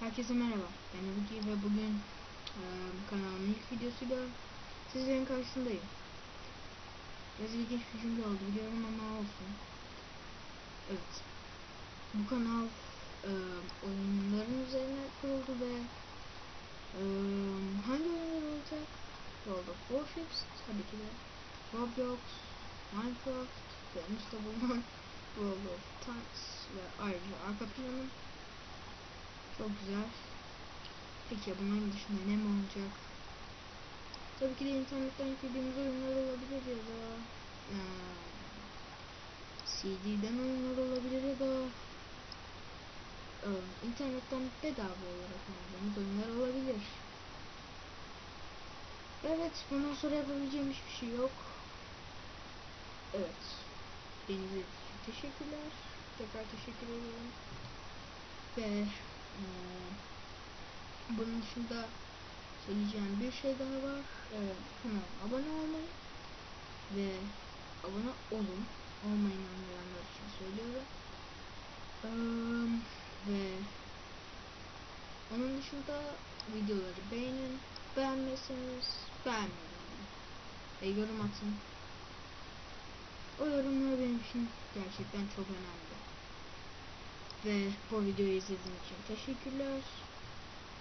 Herkese merhaba. Ben Öbüki ve bugün e, kanalımın ilk videosuyla sizlerin karşısındayım. Biraz ilginç bir cümle oldu biliyorum ama olsun. Evet. Bu kanal e, oyunların üzerine kuruldu ve e, hangi oyunlar olacak? World of Warships tabii ki de. Roblox, Minecraft en üstte bulunan World of Tanks ve ayrıca arka planım çok güzel. Peki bunların dışında ne mi olacak? Tabii ki de internetten yüklediğimiz oyunlar olabilir ya da eee, CD'den oyunlar olabilir ya da eee, internetten bedava olarak oynadığımız oyunlar olabilir. Evet, bundan sonra yapabileceğim hiçbir şey yok. Evet. Beni teşekkürler. Tekrar teşekkür ederim. Ve bunun dışında söyleyeceğim bir şey daha var. Ee, kanala abone olmayı ve abone olun. Olmayın anlayanlar için söylüyorum. Ee, ve onun dışında videoları beğenin. Beğenmezseniz beğenmeyin. Ve yorum atın. O yorumlar benim için gerçekten çok önemli. Ve bu videoyu izlediğiniz için teşekkürler.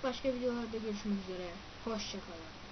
Başka videolarda görüşmek üzere. Hoşçakalın.